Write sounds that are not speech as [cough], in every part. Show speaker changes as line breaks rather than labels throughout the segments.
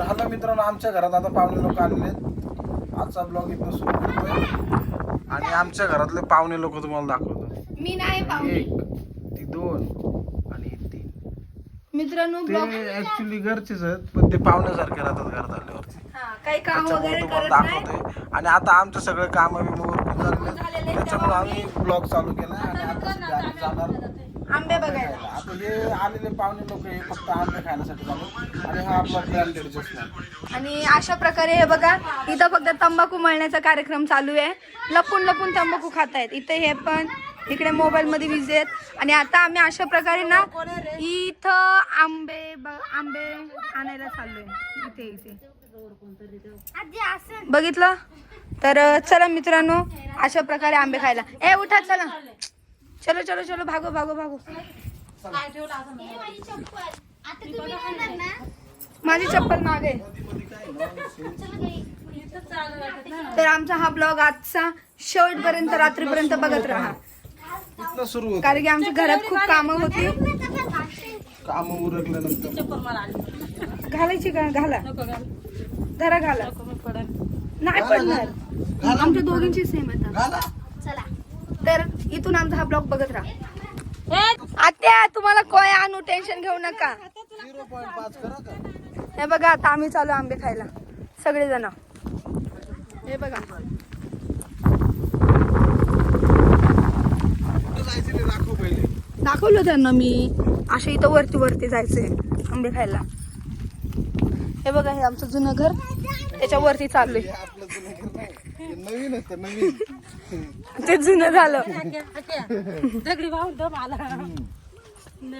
तर हॅलो मित्रांनो आमच्या घरात आता पाहुणे लोक आलेले आहेत. आजचा ब्लॉग इथं सुरू करतोय. आणि आमच्या घरातले पाहुणे लोक तुम्हाला दाखवतो.
मी नाही पाहुणे.
एक ती दोन आणि ही तीन.
मित्रांनो
ते
ब्लॉग
ऍक्च्युली घरचेच आहेत पण ते पाहुण्यासारखे राहतात घरात आल्यावरती.
काही काम वगैरे
तुम्हाला
करत नाही.
दाखवतोय. आणि आता आमचं सगळं काम झालेलं त्याच्यामुळे आम्ही ब्लॉग चालू केला आणि आता सध्या आम्ही जाणार.
आंबे बघायला.
आता हे आलेले पाहुणे लोक हे फक्त आंबे खाण्यासाठी आणि हा आपला ब्रँडेड
आणि अशा प्रकारे हे बघा इथं फक्त तंबाखू मळण्याचा कार्यक्रम चालू आहे. लपून लपून तंबाखू खात आहेत इथे हे पण इकडे मोबाईल मध्ये विजे आहेत. आणि आता आम्ही अशा प्रकारे ना इथं आंबे आंबे आणायला चाललोय. इथे इथे. बघितलं? तर चला मित्रांनो अशा प्रकारे आंबे खायला. ए उठा चला. चलो चलो चलो भागो भागो भागो. माझी चप्पल मागे. तर आमचा हा ब्लॉग आजचा शेवट पर्यंत रात्रीपर्यंत बघत राहा.
इथनं सुरू होतं.
कारण की आमच्या घरात खूप कामं होती.
काम उरकल्यानंतर.
घालायची का? घाला. धरा घाला. नाही पडणार. आमच्या दोघींची सेम आहे तर इथून आमचा हा ब्लॉग बघत राहा. आत्या तुम्हाला कोय आणू टेन्शन घेऊ नका. हे बघा आता आम्ही चालू आंबे खायला. सगळेजण. हे बघा.
कुठं जायचं ते दाखव पहिले
दाखवलं त्यांना मी. असे इथं वरती वरती जायचंय आंबे खायला. हे बघा हे आमचं जुनं घर. त्याच्या वरती चाललोय
आपलं जुनं घर नाही. नवीन असतं नवीन.
ते जुनं झालं.
दगडी वाहून दम आला.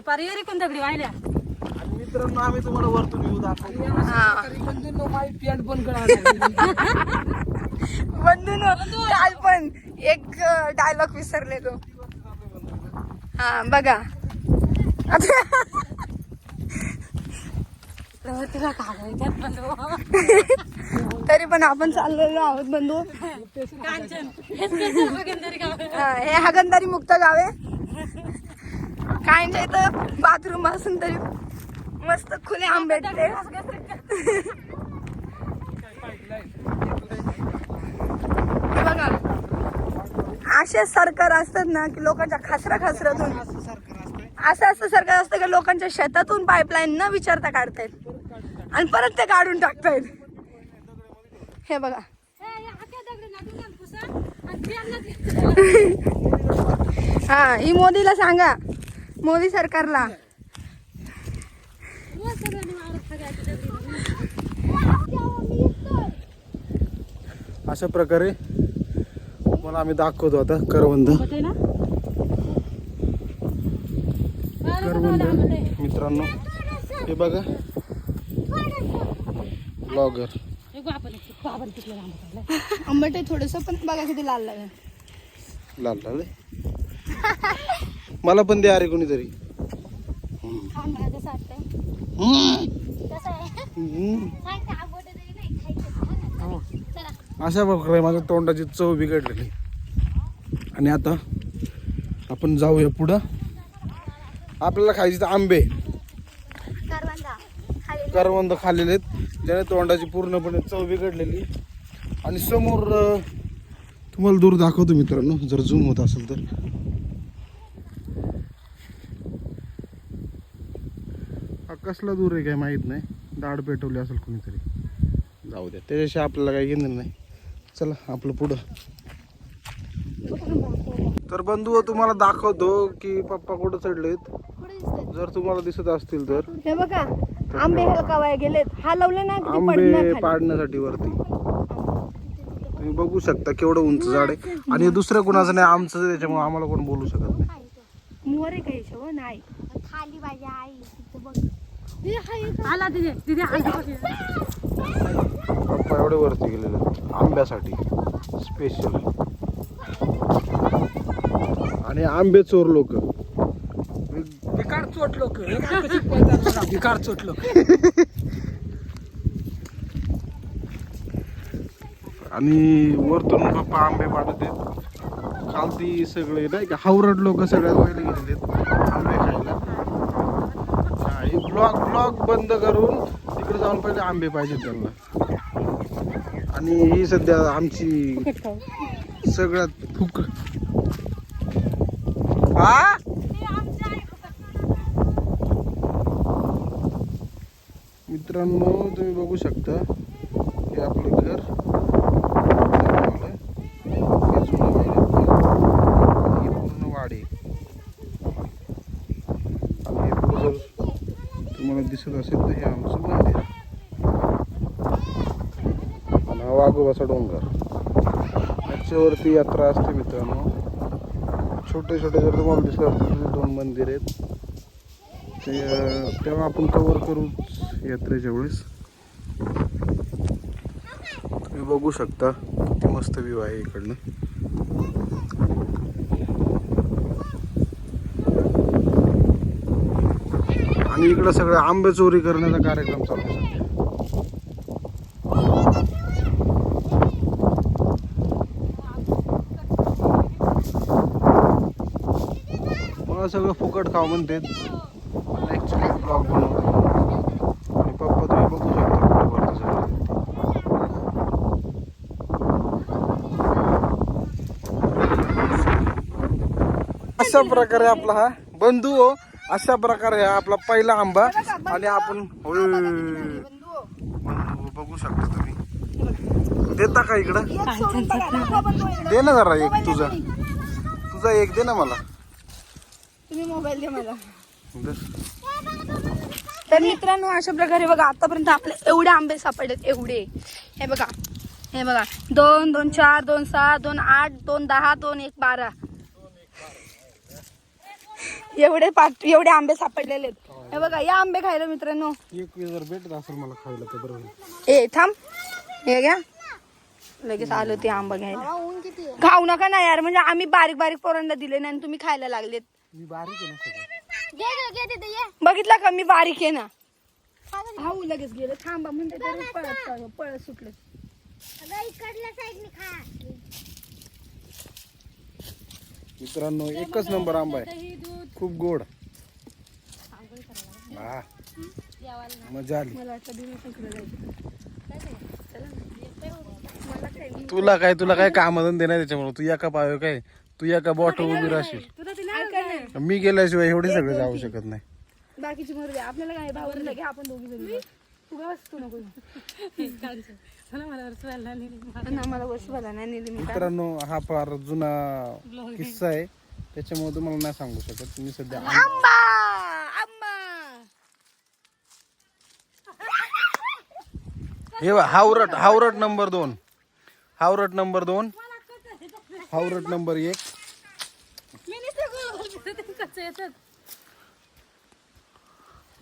पार एरी कोण दगडी वाहिल्या.
आणि मित्रांनो आम्ही तुम्हाला वरतून येऊ दाखवतो.
हा.
पॅन्ट पण
बंधून काल पण एक डायलॉग विसरले तो. हा बघा आता
तिला काढायच्यात बंधू [laughs]
तरी पण आपण चाललेलो आहोत बंधू.
कांचन. हे तरी.
हा, हे हागंदारी मुक्त गाव आहे. काहींच्या इथं बाथरूम असून तरी मस्त खुले हे बघा. असे सरकार असतात ना की लोकांच्या खासरा खासरातून. असं असं सरकार असतं की लोकांच्या शेतातून पाईपलाईन न विचारता काढतायत. आणि परत ते काढून टाकतायत हे बघा.
हा
ही मोदीला सांगा. मोदी सरकारला.
अशा प्रकारे मला आम्ही दाखवतो आता करवंद.
ना
करवंद मित्रांनो. हे बघा. ब्लॉगर.
आंबट आहे थोडस पण बघा किती लाल लागेल
लाल लाल आहे. मला पण द्या अरे कोणीतरी हम्म. अशा प्रकारे माझ्या तोंडाची चव बिघडलेली आणि आता आपण जाऊया पुढं आपल्याला खायचे तर आंबे करवंद खाल्लेले आहेत. त्याने तोंडाची पूर्णपणे चव बिघडलेली. आणि समोर तुम्हाला दूर दाखवतो मित्रांनो जर झूम होत असेल तर. हा कसला दूर आहे काय माहीत नाही. दाढ पेटवली असेल कोणीतरी. जाऊ द्या त्याच्याशी आपल्याला काही घेणं नाही. चला आपलं पुढं. तर बंधू तुम्हाला दाखवतो की पप्पा कुठं चढलेत. जर तुम्हाला दिसत असतील तर.
हे बघा. आंबे हलकावाय गेलेत. हा लावले ना किती
आंबे
पडणार खाली.
पाडण्यासाठी वरती. तुम्ही बघू शकता केवढं उंच झाड आहे. आणि हे दुसऱ्या कुणाचं नाही आमचं आहे, त्याच्यामुळे आम्हाला कोण बोलू शकत नाही.
मोर आहे काही शव नाही.
आला तिथे
पप्पा एवढे वरती गेलेले आहेत, आंब्यासाठी. स्पेशल आणि आंबे चोर लोक.
चोट लोक. बिकार [laughs] चोट लोक.
आणि वरतून पप्पा आंबे पाडत आहेत. खालती सगळे नाही का हावरट लोक सगळ्यात पहिले गेलेले आहेत आंबे खायला. ब्लॉग ब्लॉग बंद करून तिकडे जाऊन पहिले आंबे पाहिजे त्यांना. आणि ही सध्या आमची सगळ्यात फुक हा मित्रांनो तुम्ही बघू शकता हे आपलं घर. ही पूर्ण वाडी. आणि हे जर तुम्हाला दिसत असेल तर हे आमचं मंदिर आणि वाघोबाचा डोंगर. याच्यावरती यात्रा असते मित्रांनो. छोटे छोटे जर तुम्हाला दिसत असतील दोन मंदिर आहेत. ते तेव्हा आपण कवर करू यात्रेच्या वेळेस. तुम्ही बघू शकता किती मस्त व्ह्यू आहे इकडनं. आणि इकडं सगळं आंबे चोरी करण्याचा कार्यक्रम चालू आहे. सध्या मला सगळं फुकट खाऊ म्हणते ब्लॉग बनवतो आणि पप्पा तुम्ही बघू शकता कुठं वरती सगळं. अशा प्रकारे आपला हा बंधू हो. अशा प्रकारे हा आपला पहिला आंबा. आणि आपण. बंधू बघू शकता तुम्ही. देता का इकडं? दे ना जरा एक तुझा. तुझा एक दे ना मला.
तुम्ही मोबाईल दे मला. तर मित्रांनो अशा प्रकारे बघा आतापर्यंत आपले एवढे आंबे सापडलेत एवढे. हे बघा हे बघा. दोन दोन चार दोन सहा दोन आठ दोन दहा दोन एक बारा. एवढे पाच एवढे आंबे सापडलेले हे बघा या आंबे खायला मित्रांनो.
एक जर भेटत असेल मला खायला तर बरोबर
ए थांब. हे घ्या. लगेच आलो ते आंबा घ्यायला. खाऊ नका ना यार म्हणजे आम्ही बारीक बारीक पोरांना दिले नाही आणि तुम्ही खायला लागलेत.
मी बारीक आहे ना
बघितला का? मी बारीक आहे ना. खाऊ लगेच गेलं. थांबा म्हणते तरी पळत पळत- सुटले.
मित्रांनो एकच नंबर आंबा आहे. खूप गोड. हा. मजा आली.
नाही.
तुला काय तुला काय कामधंदे नाही त्याच्यामुळे? तू एका पाय काय? तू एका बॉट उभी राहशील. मी गेल्याशिवाय एवढे सगळे जाऊ शकत नाही.
बाकीची मरू द्या आपल्याला काय भाऊ लगे आपण दोघी जण. तू नको. मला [laughs] नाही नेली. मी.
मित्रांनो हा फार जुना किस्सा आहे. त्याच्यामुळे तुम्हाला नाही सांगू शकत. मी सध्या
आंबा! आंबा.
हे बघ, हावरट हावरट नंबर दोन. हावरट नंबर दोन. हावरट नंबर एक.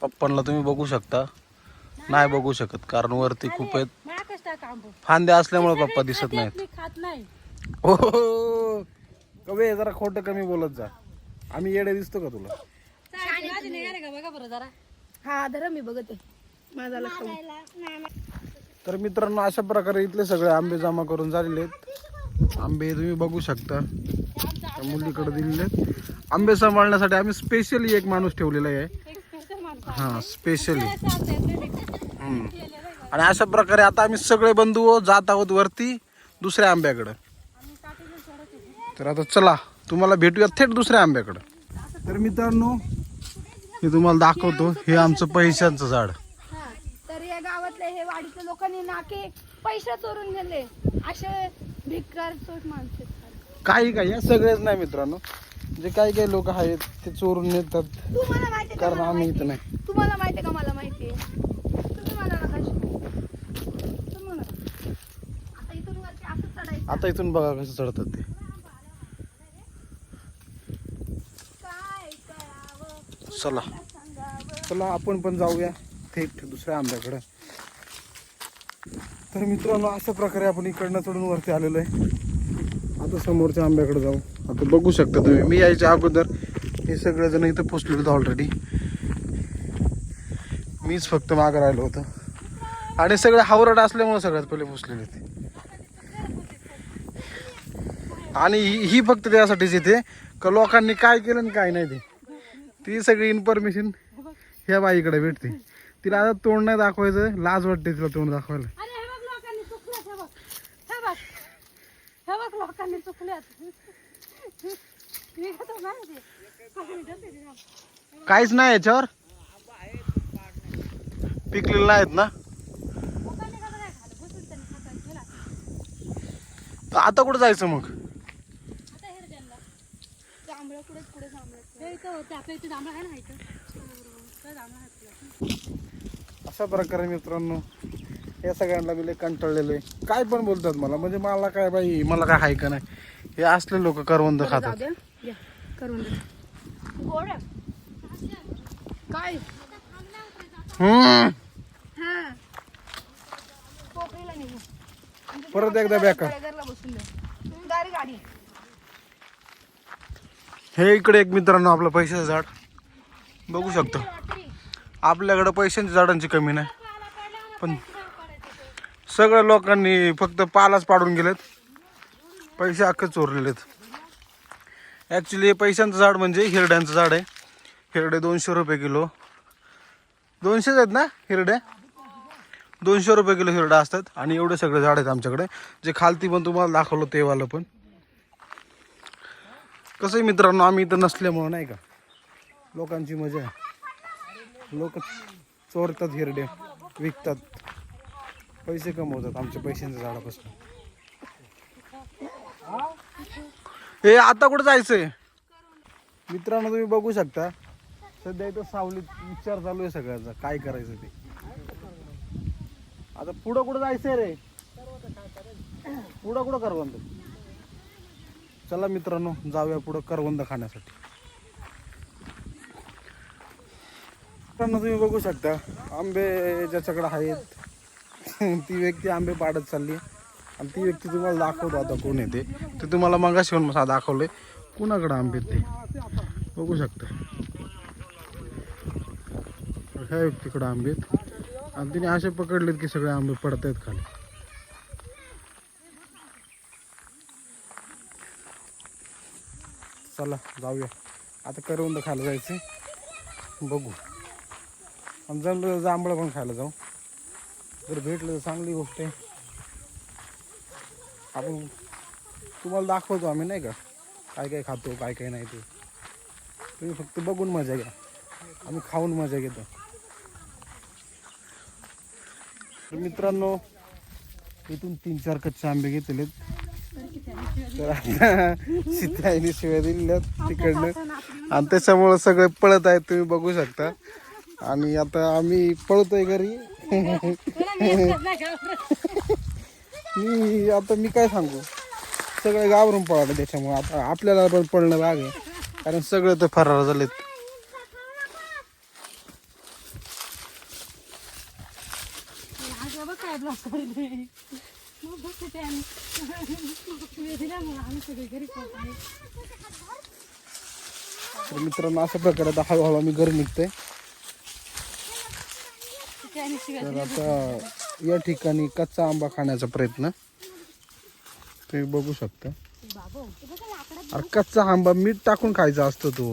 पप्पांना तुम्ही बघू शकता. नाही बघू शकत कारण वरती खूप आहेत. फांद्या असल्यामुळे पप्पा दिसत नाहीत.
खात नाही.
हो कवे जरा खोटं कमी बोलत जा. आम्ही येडे दिसतो का तुला?
का? बघा बरं जरा.
हा धरा मी बघते. माझा लक्ष
तर मित्रांनो अशा प्रकारे इथले सगळे आंबे जमा करून झालेले आहेत. आंबे तुम्ही बघू शकता. त्या मुलीकडे दिलेले आहेत. आंबे सांभाळण्यासाठी आम्ही स्पेशली एक माणूस ठेवलेला आहे. हा स्पेशली आणि अशा प्रकारे आता आम्ही सगळे बंधू जात आहोत वरती दुसऱ्या आंब्याकडं. तर आता चला तुम्हाला भेटूया थेट दुसऱ्या आंब्याकडं. तर मित्रांनो हे तुम्हाला दाखवतो हे आमचं पैशांचं झाड.
हा तर या गावातले हे लोकांनी नाके पैसे चोरून गेले असे भिकार चोट माणसं.
काही काही सगळेच नाही मित्रांनो. जे काही काही लोक आहेत ते चोरून नेतात.
तुम्हाला माहिती का
कारण
मला
आम्ही
माहिती?
इथं नाही.
तुम्हाला माहिती का मला माहिती तुम्ही मला नका शिकवू. तुम्हाला. आता इथून वरती असं चढायचं.
आता इथून बघा कसं चढतात ते.
काय करावं?
चला. चला आपण पण जाऊया थेट दुसऱ्या आंब्याकडे. तर मित्रांनो अशा प्रकारे आपण इकडनं चढून वरती आलेलो आहे. आता समोरच्या आंब्याकडे जाऊ. आता बघू शकता तुम्ही. मी यायच्या अगोदर हे सगळेजण इथं पोचले होते ऑलरेडी मीच फक्त मागं राहिलो होतो. आणि सगळं हावरट असल्यामुळे सगळ्यात पहिले पोचलेले होते आणि ही ही फक्त त्यासाठीच येते का लोकांनी काय केलं आणि काय नाही ते. ती सगळी इन्फॉर्मेशन ह्या बाईकडे भेटते. तिला आता तोंड नाही दाखवायचं लाज वाटते तिला तोंड दाखवायला.
लोकांनी चुकल्यात
काहीच नाही याच्यावर. पिकलेलं आहेत ना. आता कुठं जायचं मग? अशा प्रकारे मित्रांनो या सगळ्यांना मी लय कंटाळलेलो आहे. काय पण बोलतात मला म्हणजे मला काय बाई मला काय हाय का नाही? हे असले लोक करवंद खातात.
करून. काय?
हम्म.
हा. पोकळीला निघू. म्हणजे
परत एकदा बॅक
बसून गाडी गाडी.
हे इकडे एक मित्रांनो आपलं पैशाचं झाड. बघू शकतो. आपल्याकडं पैशांच्या झाडांची कमी नाही. पण सगळ्या लोकांनी फक्त पालाच पाडून गेलेत. पैसे अख्खे चोरलेलेत. ॲक्च्युली पैशांचं झाड म्हणजे हिरड्यांचं झाड आहे. हिरडे दोनशे रुपये किलो. दोनशेच आहेत ना हिरड्या दोनशे रुपये किलो हिरडा असतात. आणि एवढे सगळे झाड आहेत आमच्याकडे. जे खालती पण तुम्हाला दाखवलं ते वालं पण. कसंही मित्रांनो आम्ही इथं नसल्यामुळं नाही का? लोकांची मजा आहे. लोक चोरतात हिरडे विकतात. पैसे कमवतात आमच्या पैशांच्या झाडापासून. हे आता कुठं जायचंय? मित्रांनो तुम्ही बघू शकता. सध्या इथं सावलीत विचार चालू आहे सगळ्याचा. काय करायचं ते? आता पुढं कुठं जायचंय रे? पुढं कुठं करवंद? चला मित्रांनो जाऊया पुढं करवंद खाण्यासाठी. मित्रांनो तुम्ही बघू शकता आंबे ज्याच्याकडे आहेत ती व्यक्ती आंबे पाडत चालली. आहे आणि ती व्यक्ती तुम्हाला दाखवतो आता कोण येते ते. तुम्हाला मगाशी पण मला दाखवले. कुणाकडे आंबे ते? बघू शकता. ह्या व्यक्तीकडे आंबे आणि तिने असे पकडलेत की सगळे आंबे पडत आहेत खाली. चला जाऊया. आता करवंद खायला जायचं बघू. आणि जमलं जांभळं पण खायला जाऊ. जर भेटलं तर चांगली गोष्ट आहे. आपण तुम्हाला दाखवतो आम्ही नाही का? काय काय खातो काय काय नाही ते. तुम्ही फक्त बघून मजा घ्या. आम्ही खाऊन मजा घेतो. तर मित्रांनो इथून तीन चार कच्चे आंबे घेतलेत. तर आता सीताईने शिव्या दिलेल्या तिकडनं. आणि त्याच्यामुळं सगळे पळत आहेत तुम्ही बघू शकता. आणि आता आम्ही पळतोय घरी. मी आता मी काय सांगू? सगळे गावरून पळाले त्याच्यामुळे. आता आपल्याला पण पळणं भाग आहे. कारण सगळे तर फरार झालेत. तर मित्रांनो अशा प्रकारे आता हळूहळू आम्ही घरी निघतोय. तर आता या ठिकाणी कच्चा आंबा खाण्याचा प्रयत्न. तुम्ही बघू शकता. अरे कच्चा आंबा मीठ टाकून खायचा असतो तो.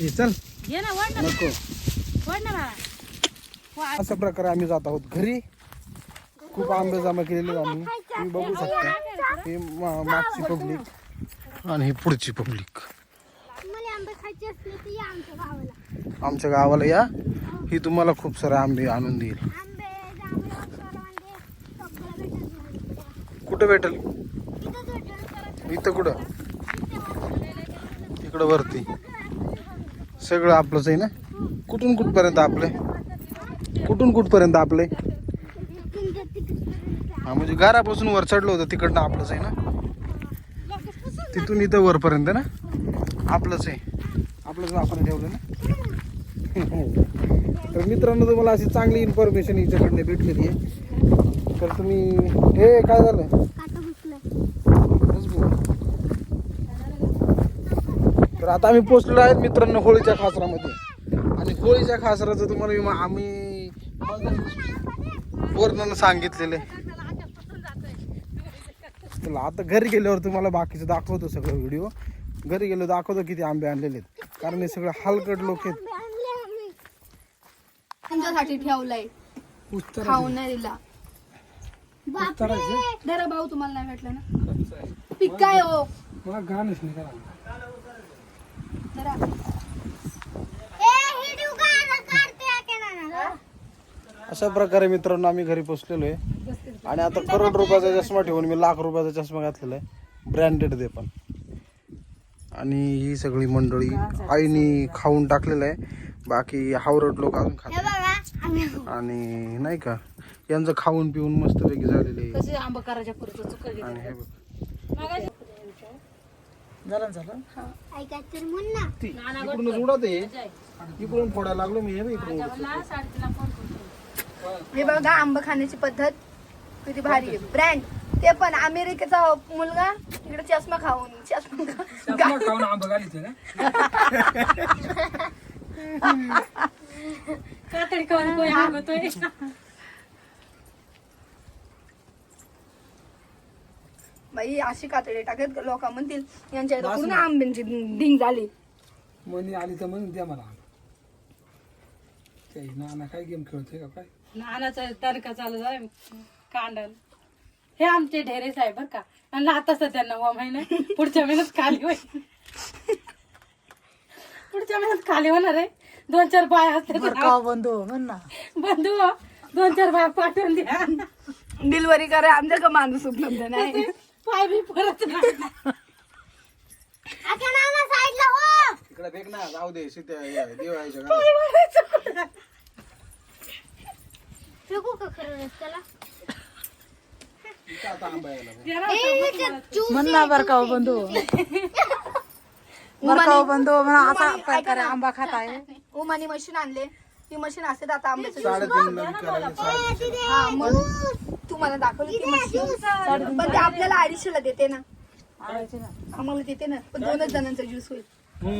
हे चल. नको. अशा प्रकारे आम्ही जात आहोत घरी. खूप आंबे जमा केलेले आम्ही. तुम्ही बघू शकता. हे मा- मागची पब्लिक आणि ही पुढची पब्लिक
मला आंबे खायचे असले तर या आमच्या गावाला.
या. ही तुम्हाला खूप सारे आंबे आणून देईल. कुठं भेटेल? इथं कुठं? इकडं वरती. सगळं आपलंच आहे ना? कुठून कुठपर्यंत आपले? कुठून कुठपर्यंत आपले? हा म्हणजे घरापासून वर चढलो होतं तिकडनं आपलंच आहे ना? तिथून इथं वरपर्यंत ना? आपलंच आहे. आपलंच आपण ठेवलं ना. तर मित्रांनो तुम्हाला अशी चांगली इन्फॉर्मेशन याच्याकडनं भेटलेली आहे तर तुम्ही हे काय झालं? तर आता आम्ही पोचलेलो आहेत मित्रांनो होळीच्या खासरामध्ये. आणि होळीच्या खासराचं तुम्हाला आम्ही वर्णन सांगितलेलं आहे. चला आता घरी गेल्यावर तुम्हाला बाकीचं दाखवतो सगळं व्हिडिओ घरी गेलो दाखवतो किती आंबे आणलेले आहेत. कारण हे सगळे हलकट लोक आहेत.
तुमच्यासाठी ठेवलाय.
उत्तर
खाऊन नाही दिला. धरा भाऊ तुम्हाला नाही भेटलं ना? पीक काय हो.
मला गाणच नाही करा
धरा.
अशा प्रकारे मित्रांनो आम्ही घरी पोचलेलो आहे. आणि आता करोड रुपयाचा चष्मा ठेवून मी लाख रुपयाचा चष्मा घातलेला आहे. ब्रँडेड दे पण. आणि ही सगळी मंडळी आईनी खाऊन टाकलेलं आहे. बाकी हावरट लोक अजून खात आणि नाही का यांचं खाऊन पिऊन झालेले
करायच्या पुरतं चुका
आणि हे बघ.
झालं झालं?
इकडूनच उडत आहे. इकडून फोडायला लागलो मी हे बघ इकडून.
हे बघा आंबा खाण्याची पद्धत. किती भारी आहे. ब्रँड ते पण अमेरिकेचा मुलगा इकडे चष्मा खाऊन चष्मा खा-
खाऊन आंबा घालीते ना
कातडी खाऊन पोहे आंबतोय
बाई अशी कातडी टाकत लोक म्हणतील यांच्या इथं पूर्ण आंब्यांची ढिंग झाली.
मनी आली तर म्हणून द्या मला आंबा. ते नाना काय गेम खेळतोय का काय?
नानाचा तारखा चालू झाला कांडल. हे आमचे ढेरे साहेब बर का. आणि आता सध्या नववा महिना पुढच्या महिन्यात खाली होईल. पुढच्या महिन्यात खाली होणार आहे. दोन चार बाय असते बंधू? म्हण ना. बंधू हो. दोन चार बाय पाठवून द्या
डिलिव्हरी करा आमच्या का माणूस उपलब्ध नाही?
पाय बी परत
हो.
इकडे फेक ना जाऊ दे सीते?
फेकू का खरं रस्त्याला
आता आंबा यायला
द्या ना.
ए ह्याच्यात ज्यूस
म्हणला बर का हो बंधू? बर का हो बंधू? म्हणा असा प्रकारे आंबा खात आहे.
उमानी मशीन आणले. ती मशीन असते आता आंब्याचं
साडेतीन ला विकायला साडेतीन
हा मग तुम्हाला दाखवली ती मशीन. पण ते आपल्याला अडीचशे ला देते ना. आम्हाला देते ना. पण दोनच जणांचा ज्यूस होईल.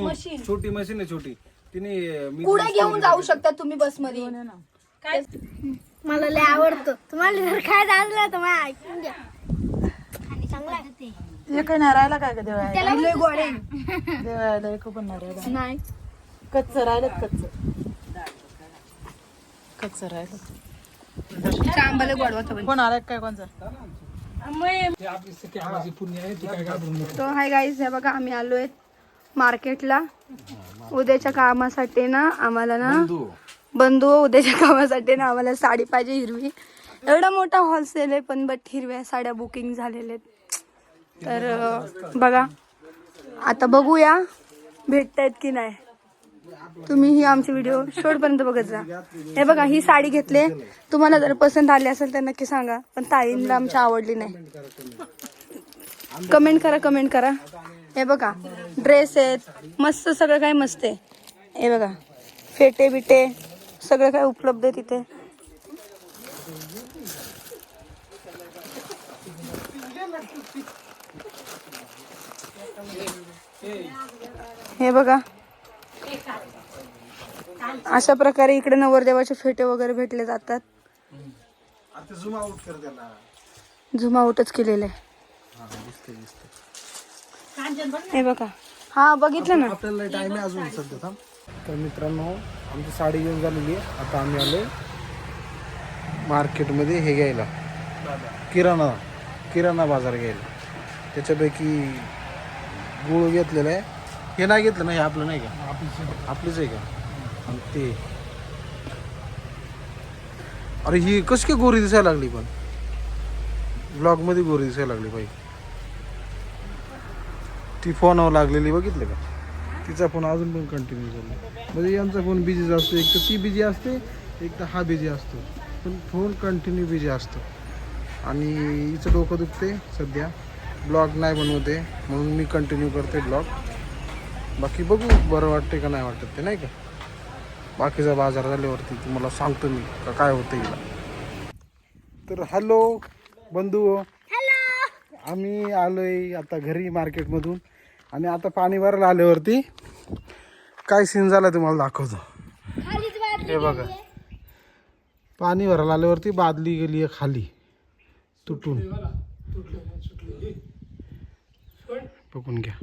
मशीन.
छोटी मशीन आहे छोटी. तिने
पुढे घेऊन जाऊ शकता तुम्ही बसमध्ये
काय?
मला लय आवडतं. तुम्हाला जर काय असलं तर मला ऐकून घ्या. आणि चांगला आहे.
राहिला काय का देवायला
लय गोडे
देवायला एक पण नाही. कच्च राहिलं कच्च. कच्च राहिलं
गोड होता पण
कोण आलाय काय कोणचा?
तो
हाय गाईज हे बघा आम्ही आलोय मार्केटला. उद्याच्या कामासाठी ना आम्हाला ना बंधू हो, उद्याच्या कामासाठी ना आम्हाला साडी पाहिजे हिरवी. एवढा मोठा होलसेल आहे पण बट हिरव्या साड्या बुकिंग झालेल्या आहेत. तर बघा. आता बघूया भेटतायत की नाही. तुम्ही ही आमची व्हिडिओ शेवटपर्यंत बघत जा. हे बघा ही साडी घेतली. तुम्हाला जर पसंत आली असेल तर नक्की सांगा. पण ताईंना आमच्या आवडली नाही. कमेंट करा कमेंट करा. हे बघा ड्रेस आहेत. मस्त सगळं काय मस्त आहे. हे बघा फेटे बिटे सगळं काय उपलब्ध आहे तिथे? हे बघा. अशा प्रकारे इकडे नवरदेवाचे फेटे वगैरे भेटले जातात.
झुम
आउटच केलेले हे बघा. हा बघितलं ना?
आपल्याला टाइम आहे अजून सध्या थांब. तर मित्रांनो आमची साडी घेऊन झालेली आहे. आता आम्ही आलो मार्केटमध्ये हे घ्यायला. किराणा किराणा बाजार घ्यायला. त्याच्यापैकी गुळ घेतलेलं आहे. हे नाही घेतलं ना हे आपलं नाही का? आपलीच आहे का? आणि ते. अरे ही कशी काय गोरी दिसायला लागली पण? ब्लॉगमध्ये गोरी दिसायला लागली बाई. ती फोनवर लागलेली बघितलं का? तिचा फोन अजून पण कंटिन्यू झाला. म्हणजे यांचा फोन बिझी असतो एक तर ती बिझी असते एक तर हा बिझी असतो. पण फोन कंटिन्यू बिझी असतो. आणि हिचं डोकं दुखते सध्या. ब्लॉग नाही बनवते म्हणून मी कंटिन्यू करते ब्लॉग बाकी बघू बरं वाटते का नाही वाटत ते नाही का? बाकीचा बाजार झाल्यावरती तुम्हाला सांगतो मी का काय होतं हिला. तर हॅलो बंधू आम्ही आलोय आता घरी मार्केटमधून. आणि आता पाणी भरायला आल्यावरती काय सीन झाला तुम्हाला दाखवतो.
खालीच बादली
हे बघा. पाणी भरायला आल्यावरती बादली गेली आहे खाली. तुटून. बघून घ्या.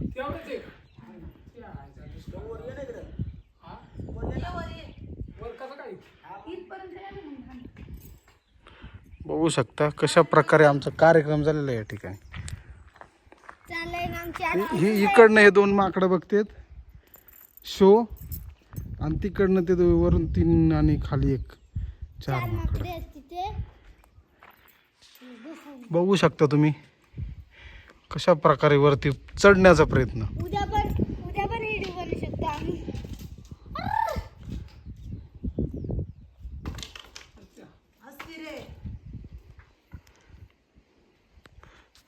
बघू शकता कशा प्रकारे आमचा कार्यक्रम झालेला आहे या ठिकाणी.
चाललंय ना आमची
हे- हे इकडनं हे दोन माकडं बघतेत. शो. आणि तिकडनं ते वरून तीन आणि खाली एक चार माकडं. बघू शकता तुम्ही कशा प्रकारे वरती चढण्याचा प्रयत्न.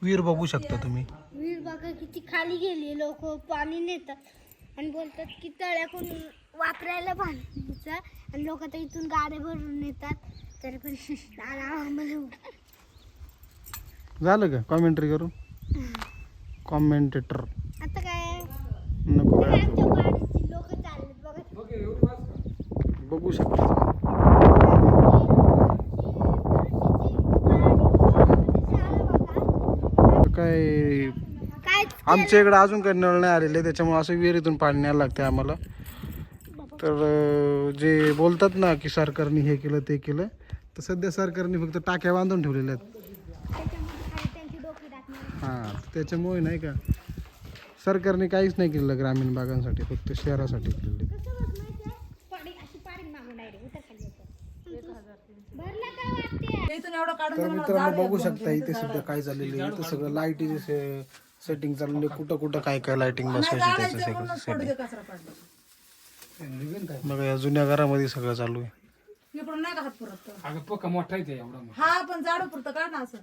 वीर बघू शकता तुम्ही.
वीर बघा किती खाली गेले लोक पाणी नेतात. आणि बोलतात की तळ्याकडून वापरायला पाणीचं आणि लोक तर इथून गाड्या भरून नेतात तरी पण
झालं का कॉमेंट्री करून कॉमेंटेटर
आता काय
नको
बघा लोक
शकता काय आमच्या इकडे अजून काही नळ नाही आलेले त्याच्यामुळे असं विहिरीतून पाणी न्यायला लागते आम्हाला. तर जे बोलतात ना की सरकारने हे केलं ते केलं तर सध्या सरकारने फक्त टाक्या बांधून ठेवलेल्या आहेत. हां त्याच्यामुळे नाही का सरकारने काहीच नाही केलेलं ग्रामीण भागांसाठी फक्त शहरासाठी केलेलं तर मित्रांनो बघू शकता इथे सुद्धा काय झालेलं आहे. इथं सगळं लाईटीचे सेटिंग आहे. कुठं कुठं काय काय लाईटिंग बसवायची त्याचं सगळं सेटिंग बघा या जुन्या घरामध्ये सगळं चालू आहे.
इकडून नाही का हात पुरत.
अगं पक्का मोठा आहे ते एवढा मोठा.
हा पण झाडू पुरतं काढ ना असं?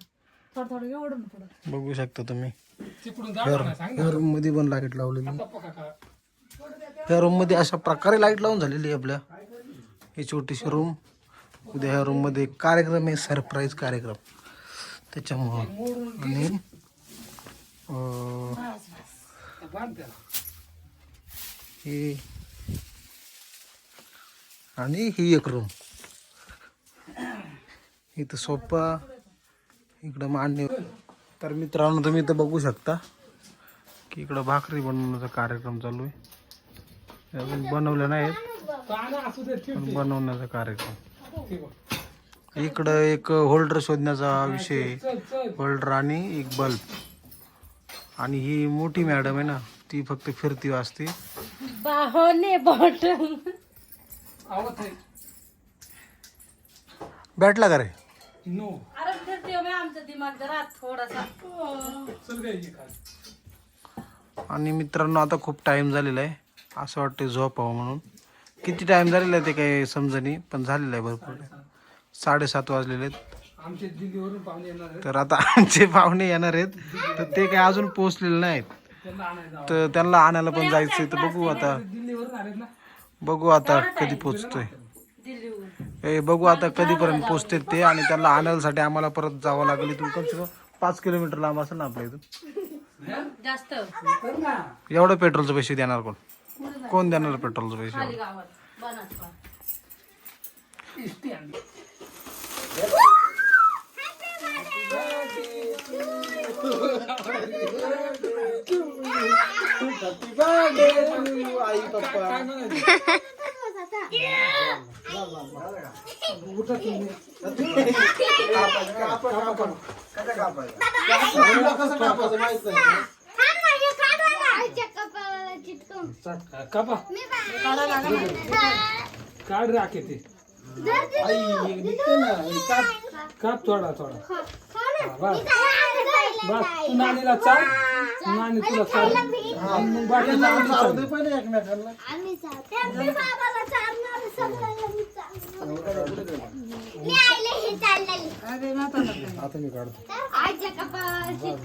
थोडं थोडं एवढं ना थोडं.
बघू शकता तुम्ही.
तिकडून जाणार नाही सांग
ह्या रूममध्ये पण लाइट लावलेली.
ना पक्का का?
ह्या रूममध्ये अशा प्रकारे लाइट लावून झालेली आहे आपल्या. ही छोटीशी रूम उद्या ह्या रूममध्ये एक कार्यक्रम आहे सरप्राईज कार्यक्रम. त्याच्यामुळं. आणि हे. आणि ही एक रूम इथं सोफा इकडं मांडणी. तर मित्रांनो तुम्ही इथं बघू शकता की इकडं भाकरी बनवण्याचा कार्यक्रम चालू आहे. अजून बनवल्या नाहीत पण बनवण्याचा कार्यक्रम. इकडं एक होल्डर शोधण्याचा विषय होल्डर आणि एक बल्ब आणि ही मोठी मॅडम आहे ना ती फक्त फिरती वाजते
बाहोने बॉटल
का रे?
नो.
अरे फिरते हो मी आमचा दिमाग जरा थोडासा.
चल काय ये खाली.
आणि मित्रांनो आता खूप टाइम झालेला आहे. असं वाटतं झोपावं म्हणून. किती टाइम झालेला आहे ते काही समजणी पण झालेलं आहे भरपूर. साडेसात वाजलेले आहेत.
आमच्या दिल्लीवरून पाहुणे येणार आहेत.
तर आता आमचे पाहुणे येणार आहेत. तर ते काही अजून पोहोचलेले नाहीत.
त्यांना आणायचं
तर त्यांना आणायला पण जायचंय. तर बघू आता.
दिल्लीवरून आलेत ना.
बघू आता कधी पोचतोय
दिल्लीहून
ए बघू आता कधीपर्यंत पोचते ते आणि त्यांना आणायसाठी आम्हाला परत जावं लागेल इथून. कम से कम पाच किलोमीटर लांब असेल ना आपल्या इथून.
जास्त.
कर ना
एवढं पेट्रोलचे पैसे देणार कोण? कोण देणार पेट्रोलचे पैसे?
खाली गावात. बनासकांठा
इष्टी आणली
आई पप्पा
काय म्हणायचं
थांब ना, हे काढा ना. आईच्या कपाळाला चिटकवून.
का बा
मी बा-
काढ राखे ते
धर ते.
काप थोडा थोडा
खा ना.
बस
मी काय
बस. तू नानीला चाल. नानी तुला चाल. आणि मग चालू.
हे.
आता मी काढतो.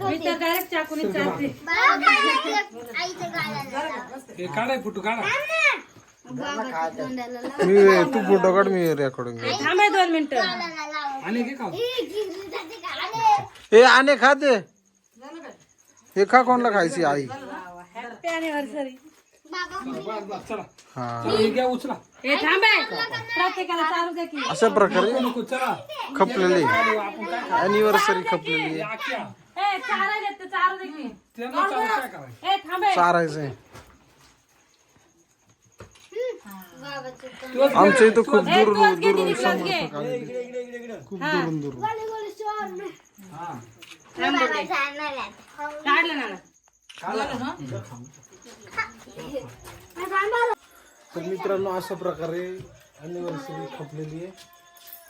मी. तर डायरेक्ट चाकूने चालते.
हे काढाय फुटू काढा.
मी तू फोटो काढ मी रेकॉर्डिंग
थांबाय दोन मिनिटं.
आणि घे का
आने आणे खाते हे। खा कोणला खायची आई
हॅपी अनिव्हर्सरी
अशा प्रकारे खपलेली अनिव्हर्सरी खपलेली चारायचंय आमच्या इथं खूप दूर
दूर। काढलं ना
तर मित्रांनो अशा प्रकारे अनिव्हर्सरी खपलेली आहे.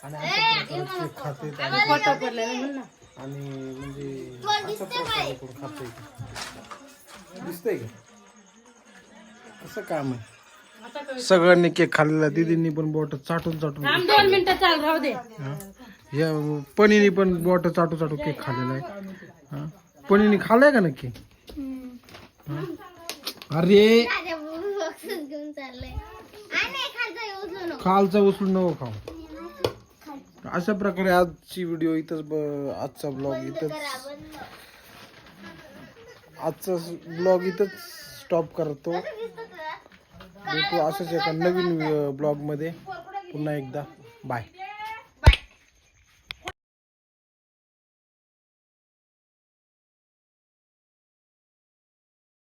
आणि अशा खाते
फ़ोटो पडले ना
आणि म्हणजे अशा प्रकारे करून खाते दिसतंय का? असं काम आहे? सगळ्यांनी केक खाल्लेला दिदींनी पण बोट चाटून चाटून
थांब दोन मिनिटं चाल राहू दे.
या पनीने पण बोट चाटू चाटू केक खाल्लेला आहे. हा? पनीने खाल्लाय का नक्की? अरे!
खालचा
उचलून नको खाऊ. अशा प्रकारे आजची व्हिडिओ इथंच ब- आजचा ब्लॉग इथंच. आजचा ब्लॉग इथंच स्टॉप करतो. भेटू असंच एका नवीन ब्लॉगमध्ये. पुन्हा एकदा. बाय